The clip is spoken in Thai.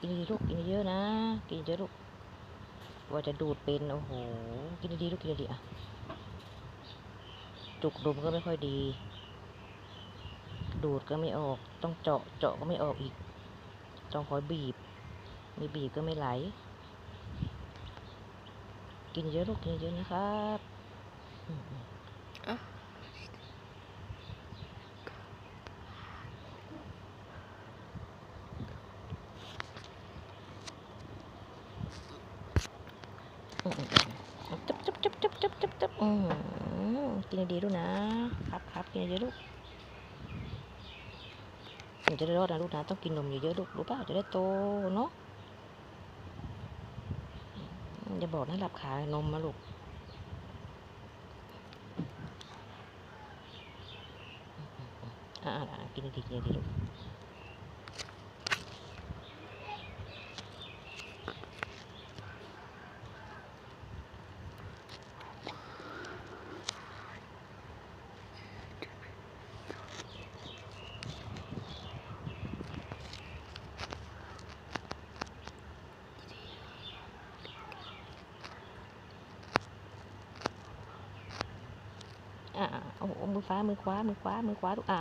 กินดีลูกกินเยอะนะ กินเยอะลูกว่าจะดูดเป็นโอ้โหกินดีลูกกินดีอะจุกดมก็ไม่ค่อยดี ดูดก็ไม่ออก ต้องเจาะเจาะก็ไม่ออกอีก ต้องคอยบีบม่บีบก็ไม่ไหล กินเยอะลูกกินเยอะนะครับอืมอะ อืมอืมอืม จับจับจับจับจับจับจับอืมกินดีๆลูกนะครับครับกินเยอะลูกถึงจะได้รอดนะลูกนะต้องกินนมเยอะๆลูกรู้ป่ะจะได้โตเนาะอย่าบอกนะหลับขานมมาลูกอ่าๆๆกินดีๆกิ à, ông mới phá mới khóa mới khóa mới khóa à, à,